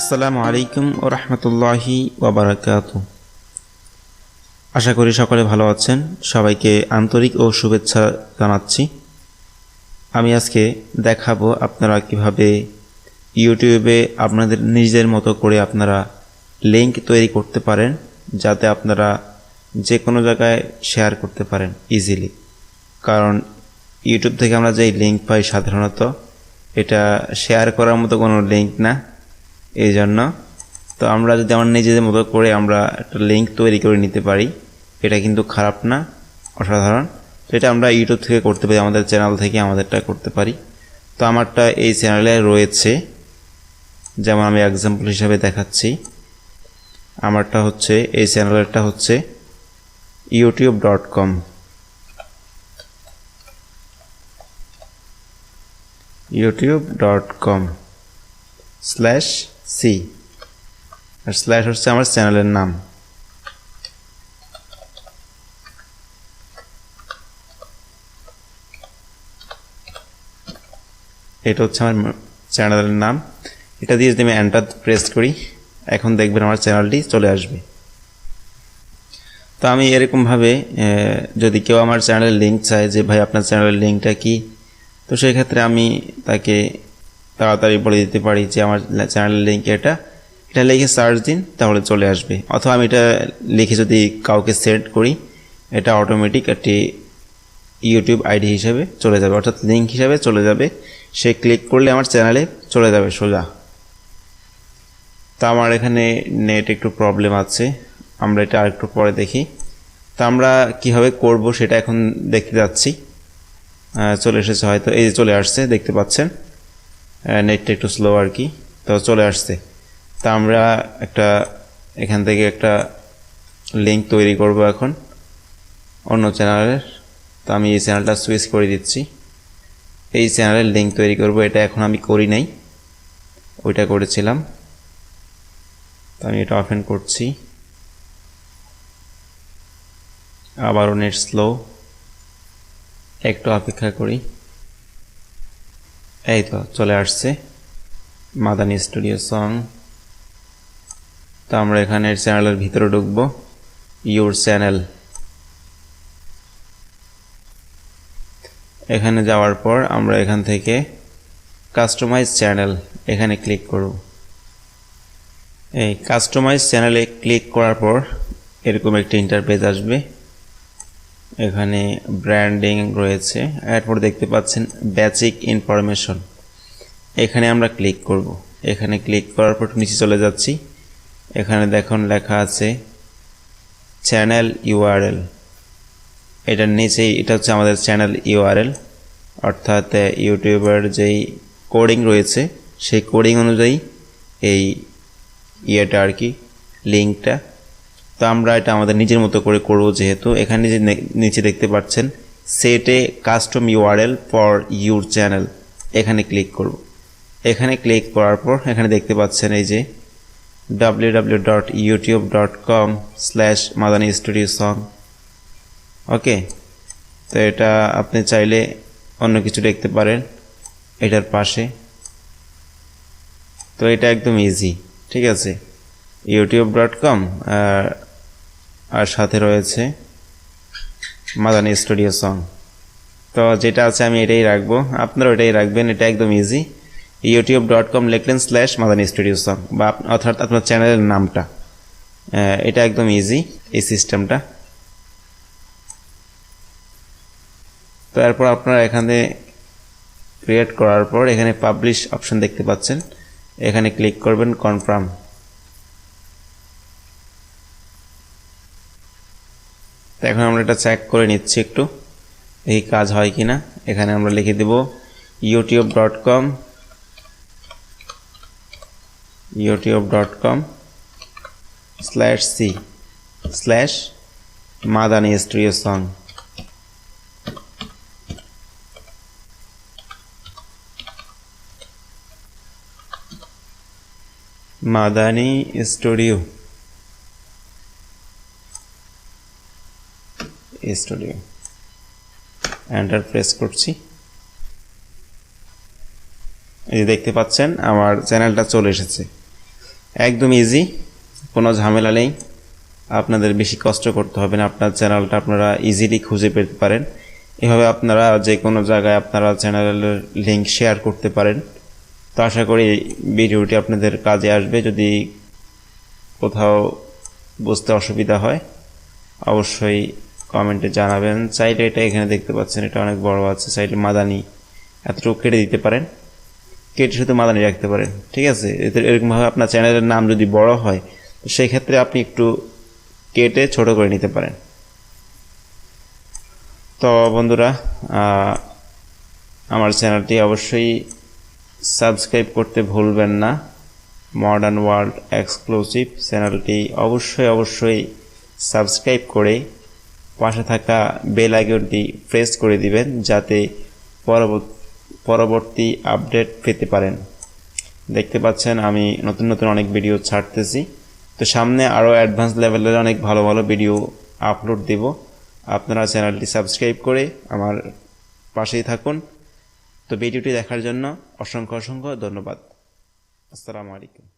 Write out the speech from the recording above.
আসসালামু আলাইকুম ও রহমতুল্লাহি ওবরাকাত আশা করি সকলে ভালো আছেন। সবাইকে আন্তরিক ও শুভেচ্ছা জানাচ্ছি। আমি আজকে দেখাবো আপনারা কীভাবে ইউটিউবে আপনাদের নিজের মতো করে আপনারা লিঙ্ক তৈরি করতে পারেন, যাতে আপনারা যে কোনো জায়গায় শেয়ার করতে পারেন ইজিলি কারণ ইউটিউব থেকে আমরা যেই লিঙ্ক পাই সাধারণত, এটা শেয়ার করার মতো কোনো লিঙ্ক না। এই জন্য তো আমরা যদি আমার নিজেদের মতো করে আমরা একটা লিঙ্ক তৈরি করে নিতে পারি, এটা কিন্তু খারাপ না, অসাধারণ। তো এটা আমরা ইউটিউব থেকে করতে পারি, আমাদের চ্যানেল থেকে আমাদেরটা করতে পারি। তো আমারটা এই চ্যানেলে রয়েছে। যেমন আমি এক্সাম্পল হিসাবে দেখাচ্ছি। আমারটা হচ্ছে, এই চ্যানেলেরটা হচ্ছে YouTube dot com YouTube dot com slash C R slash হচ্ছে আমার চ্যানেলের নাম এটা হচ্ছে আমার চ্যানেলের নাম এটা দিয়ে যদি আমি এন্টার প্রেস করি, এখন দেখবেন আমার চ্যানেলটি চলে আসবে। তো আমি এরকমভাবে যদি কেউ আমার চ্যানেলের লিঙ্ক চায় যে, ভাই, আপনার চ্যানেলের লিঙ্কটা কি? তো সেক্ষেত্রে আমি তাকে তাড়াতাড়ি বলে দিতে পারি যে আমার চ্যানেলের লিঙ্ক এটা। এটা লিখে সার্চ দিন, তাহলে চলে আসবে। অথবা আমি এটা লিখে যদি কাউকে সেট করি, এটা অটোমেটিক একটি ইউটিউব আইডি হিসেবে চলে যাবে। অর্থাৎ লিঙ্ক হিসাবে চলে যাবে। সে ক্লিক করলে আমার চ্যানেলে চলে যাবে সোজা। তা আমার এখানে নেট একটু প্রবলেম আছে। আমরা এটা আরেকটু পরে দেখি। তা আমরা কীভাবে করব সেটা এখন দেখতে যাচ্ছি। চলে এসেছে হয়তো। এই যে চলে আসছে, দেখতে পাচ্ছেন। নেটটা একটু স্লো আর কি। তো চলে আসছে। তা আমরা একটা, এখান থেকে একটা লিঙ্ক তৈরি করব এখন অন্য চ্যানেলের তো আমি এই চ্যানেলটা সুইচ করে দিচ্ছি। এই চ্যানেলের লিঙ্ক তৈরি করব। এটা এখন আমি করি নাই। ওইটা করেছিলাম। তো আমি এটা অফেন করছি। আবারও নেট স্লো একটু অপেক্ষা করি। এই তো, চলে আসছে। Madani studio song. তো আমরা এখানে চ্যানেলের ভিতরে ঢুকবো। Your channel. এখানে যাওয়ার পর আমরা এখান থেকে কাস্টমাইজ চ্যানেল এখানে ক্লিক করব। এই কাস্টমাইজ চ্যানেলে ক্লিক করার পর এরকম একটি ইন্টারপেজ আসবে। এখানে ব্র্যান্ডিং রয়েছে। এরপর দেখতে পাচ্ছেন বেসিক ইনফরমেশন এখানে আমরা ক্লিক করব। এখানে ক্লিক করার পর নিচে চলে যাচ্ছি। এখানে দেখুন লেখা আছে চ্যানেল ইউআরএল এটার নিচেই, এটা হচ্ছে আমাদের চ্যানেল ইউআরএল অর্থাৎ ইউটিউবের যেই কোডিং রয়েছে, সেই কোডিং অনুযায়ী এই ইয়েটা আর কি লিঙ্কটা তো আমরা এটা আমাদের নিজের মতো করে করব যেহেতু। এখানে যে নিচে দেখতে পাচ্ছেন সেটে custom URL for your channel এখানে ক্লিক করব। এখানে ক্লিক করার পর এখানে দেখতে পাচ্ছেন এই যে W W dot YouTube dot com slash Madani studio song okay, তো এটা আপনি চাইলে অন্য কিছু দেখতে পারেন এটার পাশে। তো এটা একদম ইজি ঠিক আছে। ইউটিউব ডট কম আর সাথে রয়েছে মাদানি স্টুডিও সং তো যেটা আছে আমি এটাই রাখব। আপনারা এটাই রাখবেন, এটা একদম ইজি ইউটিউব ডট কম লিখলেন স্ল্যাশ মাদানি স্টুডিও সং বা অর্থাৎ আপনার চ্যানেলের নামটা। এটা একদম ইজি এই সিস্টেমটা তো এরপর আপনারা এখানে ক্রিয়েট করার পর এখানে পাবলিশ অপশন দেখতে পাচ্ছেন। এখানে ক্লিক করবেন কনফার্ম এখন আমরা এটা চেক করে নিচ্ছি একটু, এই কাজ হয় কি না এখানে আমরা লিখে দেব YouTube dot com YouTube dot com slash C slash Madani studio song Madani studio studio. Enter press করছি। এই দেখতে পাচ্ছেন, আমার চ্যানেলটা চলে এসেছে। একদম ইজি কোনো ঝামেলা নেই। আপনাদের বেশি কষ্ট করতে হবে না। আপনার চ্যানেলটা আপনারা ইজিলি খুঁজে পেতে পারেন। এভাবে আপনারা যে কোনো জায়গায় আপনারা চ্যানেলের লিঙ্ক শেয়ার করতে পারেন। তো আশা করি ভিডিওটি আপনাদের কাজে আসবে। যদি কোথাও বুঝতে অসুবিধা হয়, অবশ্যই কমেন্টে জানাবেন। চাইলে এটা এখানে দেখতে পাচ্ছেন, এটা অনেক বড় আছে। চাইলে মাদানি, এতটুকু কেটে দিতে পারেন। কেটে শুধু মাদানি রাখতে পারেন, ঠিক আছে? এতে এরকমভাবে আপনার চ্যানেলের নাম যদি বড় হয়, তো সেই ক্ষেত্রে আপনি একটু কেটে ছোট করে নিতে পারেন। তো বন্ধুরা আমার চ্যানেলটি অবশ্যই সাবস্ক্রাইব করতে ভুলবেন না। মডার্ন ওয়ার্ল্ড এক্সক্লুসিভ চ্যানেলটি অবশ্যই অবশ্যই সাবস্ক্রাইব করে পাশে থাকা বেল আইকনটি প্রেস করে দিবেন যাতে পরবর্তী আপডেট পেতে পারেন। দেখতে পাচ্ছেন আমি নতুন নতুন অনেক ভিডিও ছাড়তেছি। তো সামনে আরও অ্যাডভান্স লেভেলের অনেক ভালো ভালো ভিডিও আপলোড দেব। আপনারা চ্যানেলটি সাবস্ক্রাইব করে আমার পাশেই থাকুন। তো ভিডিওটি দেখার জন্য অসংখ্য অসংখ্য ধন্যবাদ। আসসালামু আলাইকুম।